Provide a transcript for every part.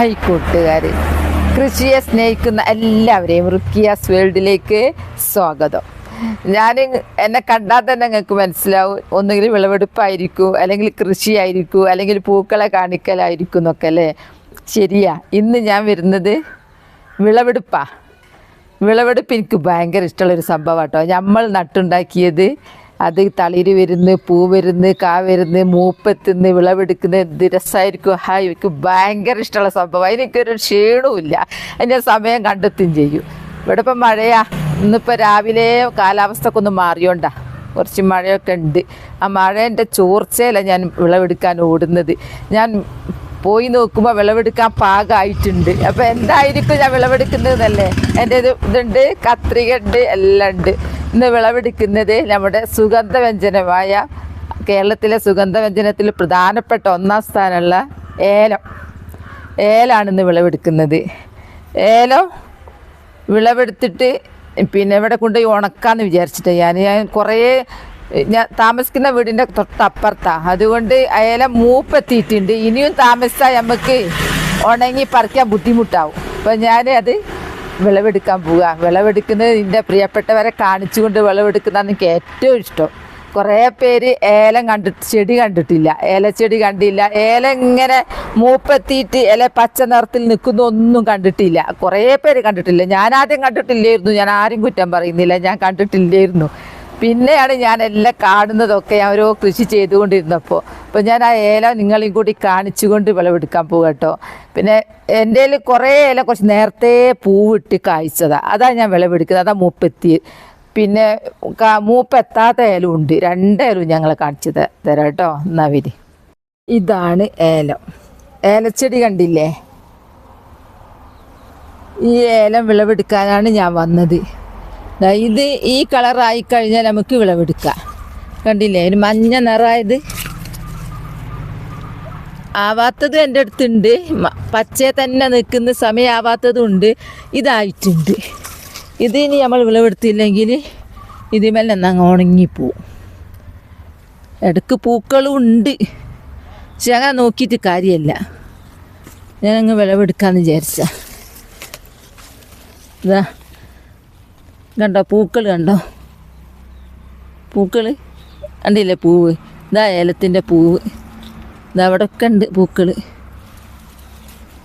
Hi കൂട്ടുകാർ കൃഷിയെ സ്നേഹിക്കുന്ന എല്ലാവരെയും റുക്കിയാസ് വേൾഡിലേക്ക് സ്വാഗതം. ഞാൻ എന്നെ കണ്ടാൽ തന്നെ നിങ്ങൾക്ക് മനസ്സിലാവും ഒന്നുകിൽ വിളവെടുപ്പായിരിക്കും അല്ലെങ്കിൽ കൃഷിയായിരിക്കും അല്ലെങ്കിൽ പൂക്കളെ കാണിക്കലായിരിക്കും എന്നൊക്കെ അല്ലേ? ശരിയാ ഇന്ന് ഞാൻ വരുന്നത് വിളവെടുപ്പാ. വിളവെടുപ്പ് എനിക്ക് ഭയങ്കര ഇഷ്ടമുള്ളൊരു സംഭവം കേട്ടോ നമ്മൾ നട്ടുണ്ടാക്കിയത് അത് തളിര് വരുന്ന് പൂ വരുന്ന് കാ വരുന്ന് മൂപ്പത്തുന്ന് വിളവെടുക്കുന്ന എന്ത് രസമായിരിക്കും ഹായ് എനിക്ക് ഭയങ്കര ഇഷ്ടമുള്ള സംഭവം. അതിനൊരു ക്ഷീണവുമില്ല. അതിന്റെ സമയം കണ്ടെത്തുകയും ചെയ്യും. ഇവിടെ ഇപ്പം മഴയാ. ഇന്നിപ്പോൾ രാവിലെ കാലാവസ്ഥ ഒക്കെ ഒന്ന് മാറിയോണ്ടാ. കുറച്ച് മഴയൊക്കെ ഉണ്ട്. ആ മഴേന്റെ ചോർച്ചയിലാണ് ഞാൻ വിളവെടുക്കാൻ ഓടുന്നത്. ഞാൻ പോയി നോക്കുമ്പോൾ വിളവെടുക്കാൻ പാകമായിട്ടുണ്ട് അപ്പോൾ എന്തായിരിക്കും ഞാൻ വിളവെടുക്കുന്നതല്ലേ എന്റെ ഇത് ഇതുണ്ട് കത്രിക ഉണ്ട് എല്ലാം ഉണ്ട്. ഇന്ന് വിളവെടുക്കുന്നത് നമ്മുടെ സുഗന്ധവ്യഞ്ജനമായ കേരളത്തിലെ സുഗന്ധവ്യഞ്ജനത്തിൽ പ്രധാനപ്പെട്ട ഒന്നാം സ്ഥാനമുള്ള ഏലം. ഏലാണ് ഇന്ന് വിളവെടുക്കുന്നത്. ഏലം വിളവെടുത്തിട്ട് പിന്നെ ഇവിടെ കൊണ്ടുപോയി ഉണക്കാന്ന് വിചാരിച്ചിട്ട് ഞാൻ. ഞാൻ കുറേ ഞാൻ താമസിക്കുന്ന വീടിന്റെ തൊട്ടപ്പുറത്താണ് അതുകൊണ്ട് ഏലം മൂപ്പെത്തിയിട്ടുണ്ട്. ഇനിയും താമസിച്ചാൽ നമുക്ക് ഉണങ്ങി പറിക്കാൻ ബുദ്ധിമുട്ടാവും. അപ്പം ഞാൻ അത് വിളവെടുക്കാൻ പോവുക. വിളവെടുക്കുന്നത് എന്റെ പ്രിയപ്പെട്ടവരെ കാണിച്ചുകൊണ്ട് വിളവെടുക്കുന്നതാണ് എനിക്ക് ഏറ്റവും ഇഷ്ടം. കുറേ പേര് ഏലം കണ്ടിട്ട് ചെടി കണ്ടിട്ടില്ല. ഏലച്ചെടി കണ്ടില്ല. ഏല ഇങ്ങനെ മൂപ്പെത്തിയിട്ട് ഇല പച്ച നിറത്തിൽ നിൽക്കുന്ന ഒന്നും കണ്ടിട്ടില്ല. കുറേ പേര് കണ്ടിട്ടില്ല. ഞാൻ ആദ്യം കണ്ടിട്ടില്ലായിരുന്നു. ഞാൻ ആരും കുറ്റം പറയുന്നില്ല. ഞാൻ കണ്ടിട്ടില്ലായിരുന്നു. പിന്നെയാണ് ഞാൻ എല്ലാം കാണുന്നതൊക്കെ ഞാൻ ഓരോ കൃഷി ചെയ്തുകൊണ്ടിരുന്നപ്പോൾ അപ്പോൾ ഞാൻ ആ ഏല നിങ്ങളെയും കൂടി കാണിച്ചുകൊണ്ട് വിളവെടുക്കാൻ പോകും കേട്ടോ. പിന്നെ എന്റെ കുറേ ഏല കുറച്ച് നേരത്തെ പൂവിട്ട് കായ്ച്ചതാണ് അതാണ് ഞാൻ വിളവെടുക്കുന്നത്. അതാ മൂപ്പെത്തി. പിന്നെ മൂപ്പെത്താത്ത ഏലം ഉണ്ട്. രണ്ടേലും ഞങ്ങളെ കാണിച്ചു ത- തരാം കേട്ടോ. എന്നാ വരി. ഇതാണ് ഏലം. ഏലച്ചെടി കണ്ടില്ലേ? ഈ ഏലം വിളവെടുക്കാനാണ് ഞാൻ വന്നത്. ഇത് ഈ കളറായി കഴിഞ്ഞാൽ നമുക്ക് വിളവെടുക്കാം കണ്ടില്ലേ? ഒരു മഞ്ഞ നിറമായത് ആവാത്തത് എന്റെ അടുത്തുണ്ട്. പച്ച തന്നെ നിൽക്കുന്ന സമയമാവാത്തതും ഉണ്ട് ഇതായിട്ടുണ്ട്. ഇത് ഇനി നമ്മൾ വിളവെടുത്തില്ലെങ്കിൽ ഇതിമേൽ അങ്ങ് ഉണങ്ങിപ്പോവും. ഇടയ്ക്ക് പൂക്കളും ഉണ്ട്. പക്ഷെ അങ്ങനെ നോക്കിയിട്ട് കാര്യമല്ല. ഞാനങ്ങ് വിളവെടുക്കാമെന്ന് വിചാരിച്ച ഇതാ കണ്ടോ പൂക്കൾ കണ്ടോ? പൂക്കൾ കണ്ടില്ലേ പൂവ്? ഇതാ ഏലത്തിന്റെ പൂവ്. ഇതാ അവിടെ ഒക്കെ ഉണ്ട് പൂക്കൾ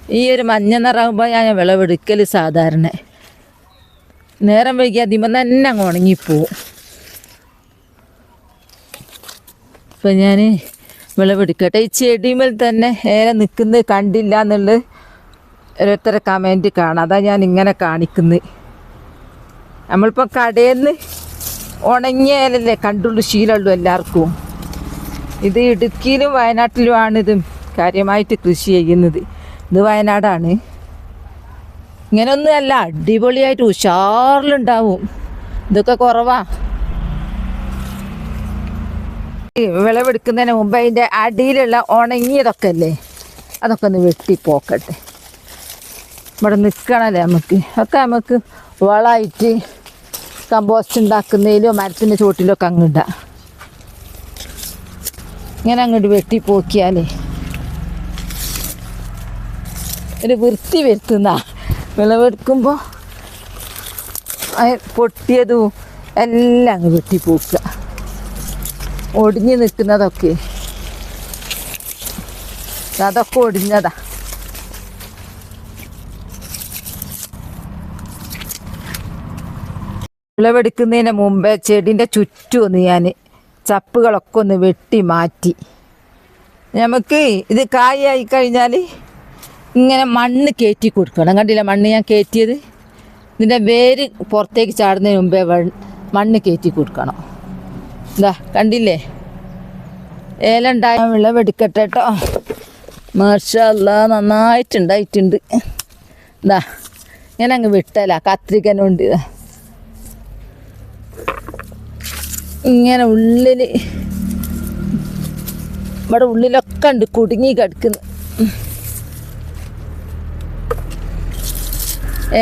ഈ ഒരു മഞ്ഞ നിറാകുമ്പോൾ ഞാൻ വിളവെടുക്കൽ സാധാരണ. നേരം വൈകി അതിമന്ന് തന്നെ അങ്ങ് ഉണങ്ങിപ്പോവും. ഇപ്പം ഞാൻ വിളവെടുക്കട്ടെ. ഈ ചെടിമേൽ തന്നെ ഏറെ നിൽക്കുന്നത് കണ്ടില്ല എന്നുള്ളത് ഓരോരുത്തരെ കമന്റ് കാണാം. അതാ ഞാൻ ഇങ്ങനെ കാണിക്കുന്നത്. നമ്മളിപ്പോൾ കടയിൽ നിന്ന് ഉണങ്ങിയാലല്ലേ കണ്ടുള്ളൂ ശീലമുള്ളൂ എല്ലാവർക്കും. ഇത് ഇടുക്കിയിലും വയനാട്ടിലുമാണ് ഇത് കാര്യമായിട്ട് കൃഷി ചെയ്യുന്നത്. ഇത് വയനാടാണ്. ഇങ്ങനെയൊന്നുമല്ല അടിപൊളിയായിട്ട് ഉഷാറിലുണ്ടാവും. ഇതൊക്കെ കുറവാ. വിളവെടുക്കുന്നതിന് മുമ്പ് അതിന്റെ അടിയിലുള്ള ഉണങ്ങിയതൊക്കെ അല്ലേ? അതൊക്കെ ഒന്ന് വെട്ടിപ്പോക്കട്ടെ. ഇവിടെ നിൽക്കണല്ലേ നമുക്ക്. ഒക്കെ നമുക്ക് വളമായിട്ട് കമ്പോസ്റ്റ് ഉണ്ടാക്കുന്നതിലും മരത്തിന്റെ ചുവട്ടിലൊക്കെ അങ്ങിടാം ഇങ്ങനെ അങ്ങോട്ട് വെട്ടി പോക്കിയാലേ. ഒരു വൃത്തി വരുത്തുന്ന. വിളവെടുക്കുമ്പോൾ പൊട്ടിയതും എല്ലാം അങ്ങ് വെട്ടി പോക്കുക. ഒടിഞ്ഞ് നിൽക്കുന്നതൊക്കെ. അതൊക്കെ ഒടിഞ്ഞതാ. വിളവെടുക്കുന്നതിന് മുമ്പ് ചെടിന്റെ ചുറ്റും ഒന്ന് ഞാൻ ചപ്പുകളൊക്കെ ഒന്ന് വെട്ടി മാറ്റി. നമുക്ക് ഇത് കായായി കഴിഞ്ഞാൽ ഇങ്ങനെ മണ്ണ് കയറ്റി കൊടുക്കണം. കണ്ടില്ല മണ്ണ് ഞാൻ കയറ്റിയത് ഇതിന്റെ വേര് പുറത്തേക്ക് ചാടുന്നതിന് മുമ്പേ മണ്ണ് കയറ്റി കൊടുക്കണം. ഇതാ കണ്ടില്ലേ? ഏലുണ്ടായ വിളവെടുക്കട്ടെ കേട്ടോ മാർഷല്ല നന്നായിട്ടുണ്ടായിട്ടുണ്ട്. ഇതാ ഞാൻ അങ്ങ് വിട്ടല. കത്രികനുണ്ട്. ഇതാ ഇങ്ങനെ ഉള്ളിൽ ഇവിടെ ഉള്ളിലൊക്കെ ഉണ്ട് കുടുങ്ങി കിടക്കുന്നു.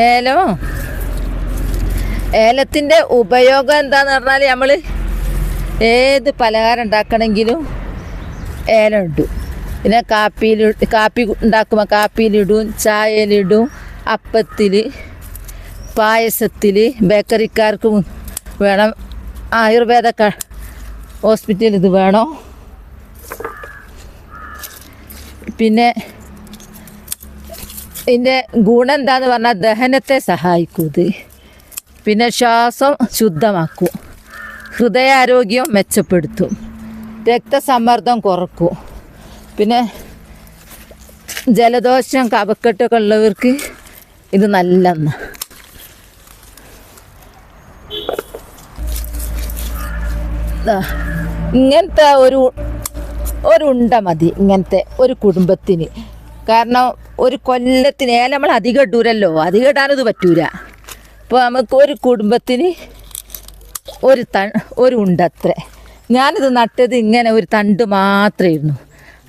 ഏലോ? ഏലത്തിന്റെ ഉപയോഗം എന്താന്ന് പറഞ്ഞാൽ നമ്മൾ ഏത് പലഹാരം ഉണ്ടാക്കണമെങ്കിലും ഏലം ഇടും. പിന്നെ കാപ്പിയിൽ കാപ്പി ഉണ്ടാക്കുമ്പോൾ കാപ്പിയിലിടും ചായയിലിടും അപ്പത്തിൽ പായസത്തിൽ ബേക്കറിക്കാർക്ക് വേണം. ആയുർവേദ ഹോസ്പിറ്റൽ ഇത് വേണോ. പിന്നെ ഇതിന്റെ ഗുണം എന്താന്ന് പറഞ്ഞാൽ ദഹനത്തെ സഹായിക്കൂ ഇത് പിന്നെ ശ്വാസം ശുദ്ധമാക്കും. ഹൃദയാരോഗ്യം മെച്ചപ്പെടുത്തും. രക്തസമ്മർദ്ദം കുറക്കും. പിന്നെ ജലദോഷം കഫക്കെട്ടൊക്കെ ഉള്ളവർക്ക് ഇത് നല്ലെന്ന ഇങ്ങനത്തെ ഒരു ഒരു ഉണ്ട മതി ഇങ്ങനത്തെ ഒരു കുടുംബത്തിന്. കാരണം ഒരു കൊല്ലത്തിന് ഏല നമ്മൾ അധികം ഇടൂരല്ലോ അധികം ഇടാനത് പറ്റൂല. അപ്പോൾ നമുക്ക് ഒരു കുടുംബത്തിന് ഒരു ത ഒരു ഉണ്ടത്ര ഞാനിത് നട്ടത് ഇങ്ങനെ ഒരു തണ്ട് മാത്രമായിരുന്നു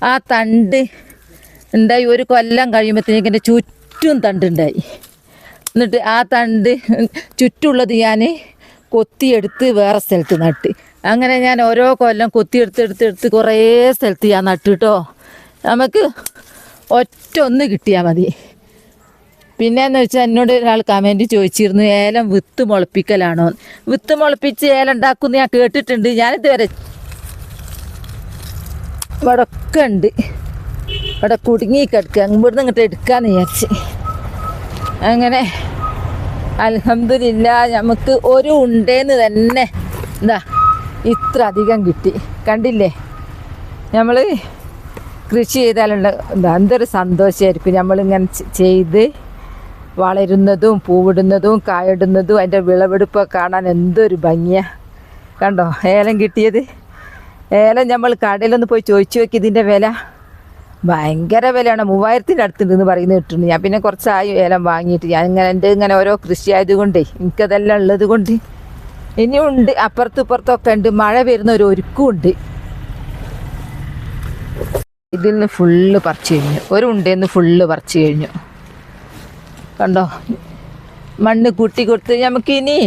ആ തണ്ട് ഉണ്ടായി ഒരു കൊല്ലം കഴിയുമ്പോഴത്തേക്ക് എന്റെ ചുറ്റും തണ്ടുണ്ടായി. എന്നിട്ട് ആ തണ്ട് ചുറ്റുള്ളത് ഞാൻ കൊത്തിയെടുത്ത് വേറെ സ്ഥലത്ത് നട്ട്. അങ്ങനെ ഞാൻ ഓരോ കൊല്ലം കുത്തി എടുത്ത് കുറേ സ്ഥലത്ത് ഞാൻ നട്ടു കേട്ടോ നമുക്ക് ഒറ്റ ഒന്ന് കിട്ടിയാൽ മതി. പിന്നെന്ന് വെച്ചാൽ എന്നോട് ഒരാൾ കമന്റ് ചോദിച്ചിരുന്നു ഏലം വിത്ത് മുളപ്പിക്കലാണോ? വിത്ത് മുളപ്പിച്ച് ഏലം ഉണ്ടാക്കുമെന്ന് ഞാൻ കേട്ടിട്ടുണ്ട്. ഞാനിതുവരെ ഇവിടെ ഒക്കെ ഉണ്ട്. ഇവിടെ കുടുങ്ങി കിടക്കുക. ഇവിടുന്ന് ഇങ്ങോട്ട് എടുക്കാന്ന് വിചാരിച്ച്. അങ്ങനെ അലഹമില്ല നമുക്ക് ഒരു ഉണ്ടേന്ന് തന്നെ. എന്താ ഇത്ര അധികം കിട്ടി. കണ്ടില്ലേ? നമ്മൾ കൃഷി ചെയ്താലുള്ള എന്താ എന്തൊരു സന്തോഷമായിരിക്കും നമ്മളിങ്ങനെ ചെയ്ത് വളരുന്നതും പൂവിടുന്നതും കായിടുന്നതും അതിന്റെ വിളവെടുപ്പൊക്കെ കാണാൻ എന്തൊരു ഭംഗിയാണ് കണ്ടോ? ഏലം കിട്ടിയത്. ഏലം നമ്മൾ കടയിലൊന്ന് പോയി ചോദിച്ചു നോക്കി ഇതിന്റെ വില. ഭയങ്കര വിലയാണ്. മൂവായിരത്തിന്റെ അടുത്തുണ്ടെന്ന് പറയുന്നത് കിട്ടുന്നു ഞാൻ പിന്നെ കുറച്ചായി ഏലം വാങ്ങിയിട്ട്. ഞാൻ ഇങ്ങനെ എന്റെ ഇങ്ങനെ ഓരോ കൃഷി ആയതുകൊണ്ടേ എനിക്കതെല്ലാം ഉള്ളത് കൊണ്ട് ഇനിയും ഉണ്ട് അപ്പുറത്തും ഇപ്പുറത്തൊക്കെ ഉണ്ട്. മഴ വരുന്ന ഒരു ഒരുക്കും ഉണ്ട് ഇതിൽ നിന്ന് ഫുള്ള് പറിച്ചു കഴിഞ്ഞു. ഒരു ഉണ്ടേന്ന് ഫുള്ള് പറിച്ചു കഴിഞ്ഞു. കണ്ടോ? മണ്ണ് കൂട്ടി കൊടുത്ത് നമുക്കിനി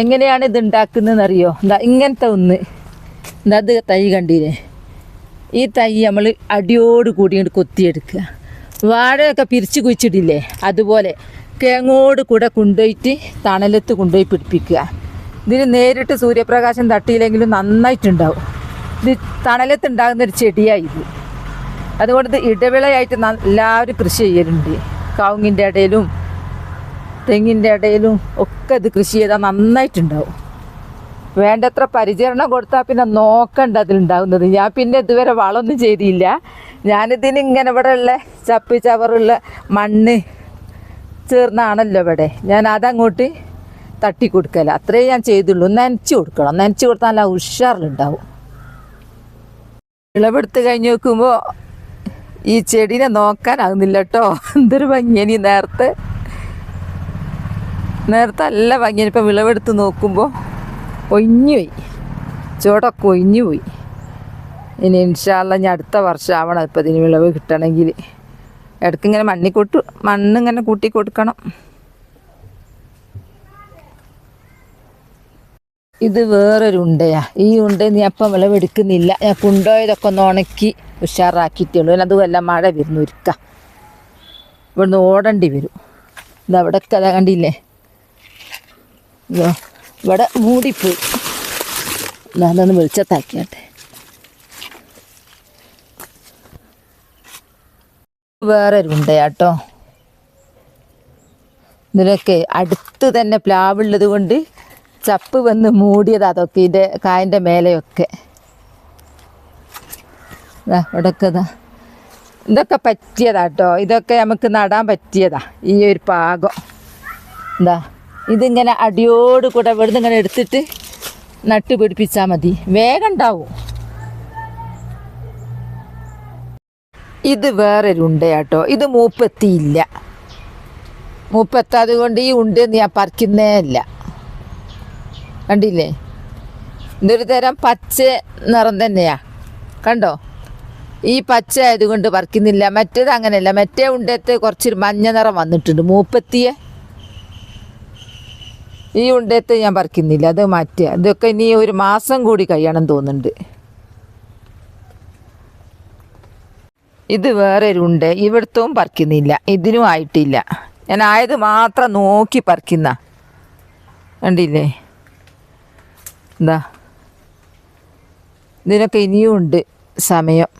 എങ്ങനെയാണ് ഇത് ഉണ്ടാക്കുന്നതെന്ന് അറിയോ എന്താ ഇങ്ങനത്തെ ഒന്ന്. എന്താ അത് തൈ കണ്ടില്ലേ? ഈ തൈ നമ്മൾ അടിയോട് കൂടി കൊത്തിയെടുക്കുക. വാഴയൊക്കെ പിരിച്ച് കുഴിച്ചിട്ടില്ലേ? അതുപോലെ കേങ്ങോട് കൂടെ കൊണ്ടുപോയിട്ട് തണലത്ത് കൊണ്ടുപോയി പിടിപ്പിക്കുക. ഇതിന് നേരിട്ട് സൂര്യപ്രകാശം തട്ടിയില്ലെങ്കിലും നന്നായിട്ടുണ്ടാവും. ഇത് തണലത്ത് ഉണ്ടാകുന്ന ഒരു ചെടിയായി ഇത്. അതുകൊണ്ട് ഇത് ഇടവിളയായിട്ട് എല്ലാവരും കൃഷി ചെയ്യലുണ്ട്. കവുങ്ങിന്റെ ഇടയിലും തെങ്ങിന്റെ ഇടയിലും ഒക്കെ ഇത് കൃഷി ചെയ്താൽ നന്നായിട്ടുണ്ടാവും. വേണ്ടത്ര പരിചരണം കൊടുത്താൽ പിന്നെ നോക്കണ്ട അതിലുണ്ടാവുന്നത് ഞാൻ പിന്നെ ഇതുവരെ വളമൊന്നും ചെയ്തില്ല. ഞാനിതിന് ഇങ്ങനെ ഇവിടെ ഉള്ള ചപ്പ് ചവറുള്ള മണ്ണ് ചേർന്നാണല്ലോ ഇവിടെ. ഞാൻ അതങ്ങോട്ട് തട്ടി കൊടുക്കല അത്രേ ഞാൻ ചെയ്തുള്ളൂ. നനച്ചു കൊടുക്കണം. നനച്ചു കൊടുത്താൽ നല്ല ഉഷാറിലുണ്ടാവും. വിളവെടുത്ത് കഴിഞ്ഞ് നോക്കുമ്പോൾ ഈ ചെടീനെ നോക്കാനാകുന്നില്ല കേട്ടോ എന്തൊരു ഭംഗിയനി നേരത്തെ. നേരത്തെ നല്ല ഭംഗിയനി ഇപ്പം വിളവെടുത്ത് നോക്കുമ്പോൾ പോയി. ചുവടൊക്കെ ഒഞ്ഞുപോയി ഇനി ഇൻഷാല്ല ഞാൻ അടുത്ത വർഷം ആവണം ഇപ്പം ഇതിന് വിളവ് കിട്ടണമെങ്കിൽ ഇടയ്ക്ക് ഇങ്ങനെ മണ്ണിൽ കൊട്ടു മണ്ണിങ്ങനെ കൂട്ടി കൊടുക്കണം. ഇത് വേറൊരു ഉണ്ടയാ. ഈ ഉണ്ട നീ അപ്പം വിളവെടുക്കുന്നില്ല. ഞാൻ കൊണ്ടുപോയതൊക്കെ ഒന്ന് ഉണക്കി ഉഷാറാക്കിയിട്ടുള്ളൂ വല്ല മഴ വരുന്നു ഒരുക്ക ഇവിടുന്ന് ഓടേണ്ടി വരും. ഇതവിടെ കഥ കണ്ടില്ലേ? ഇവിടെ മൂടിപ്പോയി. ഞാനൊന്ന് വെളിച്ചത്താക്കിയാട്ടെ. വേറൊരു ഉണ്ടയാട്ടോ. ഇതിലൊക്കെ അടുത്ത് തന്നെ പ്ലാവുള്ളത് കൊണ്ട് ചപ്പ് വന്ന് മൂടിയത് അതൊക്കെ ഇതിന്റെ കായന്റെ മേലെയൊക്കെ. ദാ ഇവിടെയൊക്കെ ഇതാ ഇതൊക്കെ പറ്റിയതാ കേട്ടോ ഇതൊക്കെ നമുക്ക് നടാൻ പറ്റിയതാ ഈ ഒരു പാകം. എന്താ ഇതിങ്ങനെ അടിയോട് കൂടെ ഇവിടുന്ന് ഇങ്ങനെ എടുത്തിട്ട് നട്ട് പിടിപ്പിച്ചാൽ മതി. വേഗം ഉണ്ടാവും. ഇത് വേറൊരു ഉണ്ടയാട്ടോ. ഇത് മൂപ്പെത്തിയില്ല. മൂപ്പെത്താത് കൊണ്ട് ഈ ഉണ്ടെന്ന് ഞാൻ പറിക്കുന്നേ ഇല്ല. കണ്ടില്ലേ? ഇതൊരു തരം പച്ച നിറം തന്നെയാ. കണ്ടോ? ഈ പച്ച ആയതുകൊണ്ട് പറിക്കുന്നില്ല. മറ്റേത് അങ്ങനെയല്ല. മറ്റേ ഉണ്ടത്തെ കുറച്ചൊരു മഞ്ഞ നിറം വന്നിട്ടുണ്ട്. മൂപ്പത്തിയെ ഈ ഉണ്ടത്തെ ഞാൻ പറിക്കുന്നില്ല. അത് മാറ്റുക ഇതൊക്കെ ഇനി ഒരു മാസം കൂടി കഴിയണം തോന്നുന്നുണ്ട്. ഇത് വേറെ ഒരു ഉണ്ട്. ഇവിടുത്തും പറിക്കുന്നില്ല. ഇതിനും ആയിട്ടില്ല. ഞാൻ ആയത് മാത്രം നോക്കി പറിക്കുന്ന. കണ്ടില്ലേ? എന്താ ഇതിനൊക്കെ ഇനിയുമുണ്ട് സമയം.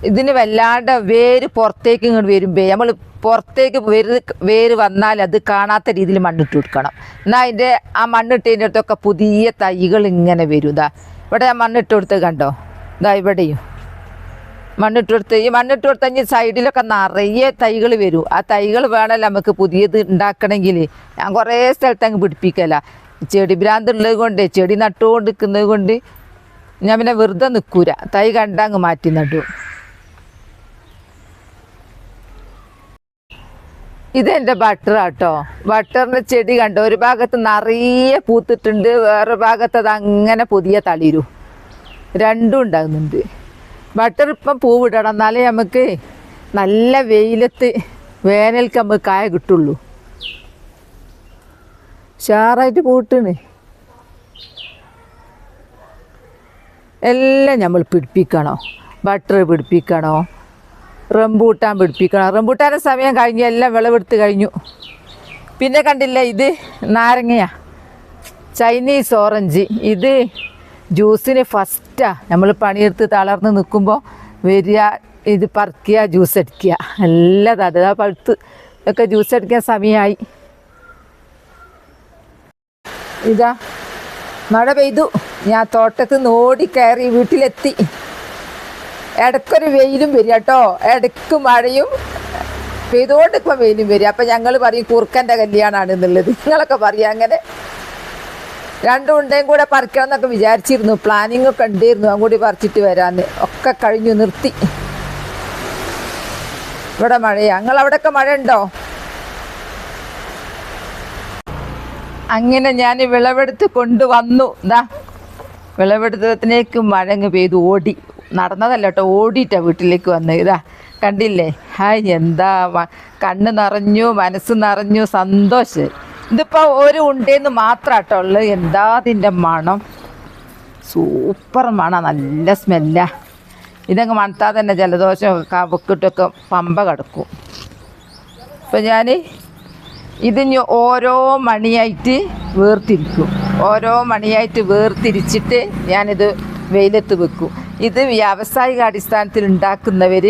ഇതിന് വല്ലാണ്ട് വേര് പുറത്തേക്ക് ഇങ്ങോട്ട് വരുമ്പേ നമ്മൾ പുറത്തേക്ക് വേര് വേര് വന്നാൽ അത് കാണാത്ത രീതിയിൽ മണ്ണിട്ട് കൊടുക്കണം. എന്നാൽ അതിന്റെ ആ മണ്ണിട്ടതിന്റെ അടുത്തൊക്കെ പുതിയ തൈകൾ ഇങ്ങനെ വരും. ഇതാ ഇവിടെ മണ്ണിട്ട് കൊടുത്ത് കണ്ടോ? ഇതാ ഇവിടെയും. മണ്ണിട്ട് കൊടുത്ത് ഈ മണ്ണിട്ട് സൈഡിലൊക്കെ നിറയെ തൈകൾ വരും. ആ തൈകൾ വേണമല്ലോ നമുക്ക് പുതിയത് ഉണ്ടാക്കണമെങ്കിൽ ഞാൻ കുറേ സ്ഥലത്ത് അങ്ങ് പിടിപ്പിക്കല. ചെടി ഭ്രാന്ത് ഉള്ളത് കൊണ്ട് ചെടി നട്ടുകൊണ്ട് നിൽക്കുന്നത് കൊണ്ട് ഞാൻ പിന്നെ വെറുതെ നിൽക്കൂല. തൈ കണ്ടങ്ങ് മാറ്റി നട്ടു ഇതെന്റെ ബട്ടർ ആട്ടോ. ബട്ടറിന്റെ ചെടി കണ്ടോ? ഒരു ഭാഗത്ത് നിറയെ പൂത്തിട്ടുണ്ട് വേറെ ഭാഗത്ത് അത് അങ്ങനെ പുതിയ തളിരും. രണ്ടും ഉണ്ടാകുന്നുണ്ട്. ബട്ടർ ഇപ്പം പൂവിടണം. എന്നാലേ നമുക്ക് നല്ല വെയിലത്ത് വേനൽക്ക് നമുക്ക് കായ കിട്ടുള്ളൂ. ഉഷാറായിട്ട് പൂട്ടണ് എല്ലാം നമ്മൾ പിടിപ്പിക്കണോ. ബട്ടർ പിടിപ്പിക്കണോ. റംബൂട്ടാൻ പിടിപ്പിക്കണോ. റംബൂട്ടാന്റെ സമയം കഴിഞ്ഞ് എല്ലാം വിളവെടുത്ത് കഴിഞ്ഞു. പിന്നെ കണ്ടില്ല ഇത് നാരങ്ങയാ. Chinese orange. ഇത് ജ്യൂസിന് ഫസ്റ്റാ നമ്മൾ പണിയെടുത്ത് തളർന്ന് നിൽക്കുമ്പോൾ വരിക ഇത് പറിക്കുക ജ്യൂസ് അടിക്കുക. എല്ലാം അത് ആ പഴുത്ത് ഒക്കെ ജ്യൂസ് അടിക്കാൻ സമയമായി ഇതാ. മഴ പെയ്തു. ഞാൻ തോട്ടത്ത് നോടി കയറി വീട്ടിലെത്തി. ഇടയ്ക്കൊരു വെയിലും വരിക കേട്ടോ. ഇടയ്ക്ക് മഴയും പെയ്തുകൊണ്ട് ഇപ്പം വെയിലും വരിക. അപ്പം ഞങ്ങൾ പറയും കുറുക്കന്റെ കല്യാണമാണ് എന്നുള്ളത് നിങ്ങളൊക്കെ പറയും അങ്ങനെ. രണ്ടും ഉണ്ടയും കൂടെ പറിക്കണം എന്നൊക്കെ വിചാരിച്ചിരുന്നു. പ്ലാനിങ് ഒക്കെ ഉണ്ടായിരുന്നു അങ്ങോട്ട് പറിച്ചിട്ട് വരാന്ന്. ഒക്കെ കഴിഞ്ഞു നിർത്തി. ഇവിടെ മഴയാ ഞങ്ങൾ അവിടെയൊക്കെ മഴ ഉണ്ടോ? അങ്ങനെ ഞാൻ വിളവെടുത്ത് കൊണ്ടുവന്നു. എന്താ വിളവെടുത്തതിനേക്ക് മഴങ്ങ് പെയ്തു ഓടി. നടന്നതല്ല കേട്ടോ ഓടിയിട്ടാ വീട്ടിലേക്ക് വന്ന് ഇതാ കണ്ടില്ലേ? ഹായ് എന്താ കണ്ണ് നിറഞ്ഞു മനസ്സ് നിറഞ്ഞു സന്തോഷം. ഇതിപ്പോൾ ഒരു ഉണ്ടേന്ന് മാത്രാട്ടോ ഉള്ളത് എന്താ അതിന്റെ മണം? സൂപ്പർ മണം നല്ല സ്മെല്ല. ഇതങ്ങ് മണത്താൽ തന്നെ ജലദോഷം കവക്കിട്ടൊക്കെ പമ്പ കടക്കും. ഇപ്പം ഞാൻ ഇതിന് ഓരോ മണിയായിട്ട് വേർതിരിക്കും. ഓരോ മണിയായിട്ട് വേർതിരിച്ചിട്ട് ഞാനിത് വെയിലത്ത് വെക്കും. ഇത് വ്യാവസായിക അടിസ്ഥാനത്തിൽ ഉണ്ടാക്കുന്നവർ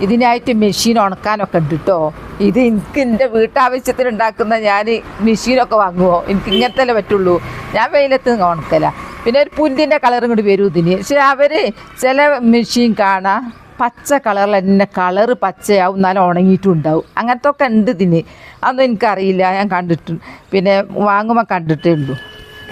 ഇതിനായിട്ട് മെഷീൻ ഉണക്കാനൊക്കെ ഉണ്ട് കേട്ടോ ഇത് എനിക്ക് എന്റെ വീട്ടാവശ്യത്തിന് ഉണ്ടാക്കുന്ന ഞാൻ മെഷീനൊക്കെ വാങ്ങുമോ എനിക്ക് ഇങ്ങനത്തെ പറ്റുള്ളൂ. ഞാൻ വെയിലത്ത് ഉണക്കല. പിന്നെ ഒരു പുല്ലിന്റെ കളറും കൂടി വരും ഇതിന്. പക്ഷെ അവർ ചില മെഷീൻ കാണാം പച്ച കളറിൽ തന്നെ കളറ് പച്ചയാവും എന്നാലും ഉണങ്ങിയിട്ടുണ്ടാവും അങ്ങനത്തെ ഒക്കെ ഉണ്ട് ഇതിന്. അതൊന്നും എനിക്കറിയില്ല. ഞാൻ കണ്ടിട്ടുണ്ട് പിന്നെ വാങ്ങുമ്പോൾ കണ്ടിട്ടേ ഉള്ളൂ.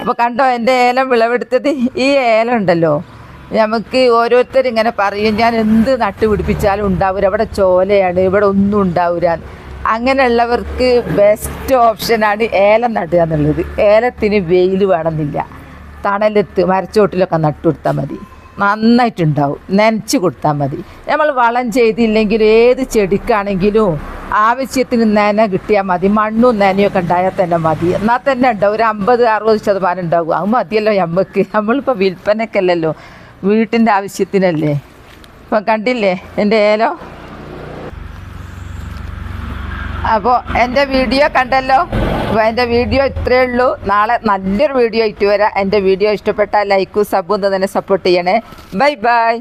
അപ്പോൾ കണ്ടോ എന്റെ ഏലം വിളവെടുത്തത്? ഈ ഏലം ഉണ്ടല്ലോ. നമുക്ക് ഓരോരുത്തർ ഇങ്ങനെ പറയും ഞാൻ എന്ത് നട്ടുപിടിപ്പിച്ചാലും ഉണ്ടാവില്ല ഇവിടെ ചോലയാണ് ഇവിടെ ഒന്നും ഉണ്ടാവില്ല അങ്ങനെയുള്ളവർക്ക് ബെസ്റ്റ് ഓപ്ഷനാണ് ഏലം നടുക എന്നുള്ളത്. ഏലത്തിന് വെയിൽ വേണമെന്നില്ല. തണലത്ത് മരച്ചോട്ടിലൊക്കെ നട്ടു കൊടുത്താൽ മതി. നന്നായിട്ടുണ്ടാവും. നനച്ച് കൊടുത്താൽ മതി. നമ്മൾ വളം ചെയ്തില്ലെങ്കിൽ ഏത് ചെടിക്കാണെങ്കിലും ആവശ്യത്തിന് നന കിട്ടിയാൽ മതി. മണ്ണും നനയൊക്കെ ഉണ്ടായാൽ തന്നെ മതി. എന്നാൽ തന്നെ ഉണ്ടാവും. ഒരു അമ്പത് അറുപത് ശതമാനം ഉണ്ടാവും. അത് മതിയല്ലോ നമുക്ക് നമ്മളിപ്പോൾ വിൽപ്പനക്കല്ലല്ലോ. വീട്ടിന്റെ ആവശ്യത്തിനല്ലേ? ഇപ്പം കണ്ടില്ലേ എന്റെ ഏലോ? അപ്പോൾ എന്റെ വീഡിയോ കണ്ടല്ലോ? അപ്പോൾ എന്റെ വീഡിയോ ഇത്രയേ ഉള്ളൂ. നാളെ നല്ലൊരു വീഡിയോ ഇട്ട് വരാം. എന്റെ വീഡിയോ ഇഷ്ടപ്പെട്ടാൽ ലൈക്കും സബും തന്നെ സപ്പോർട്ട് ചെയ്യണേ. Bye bye.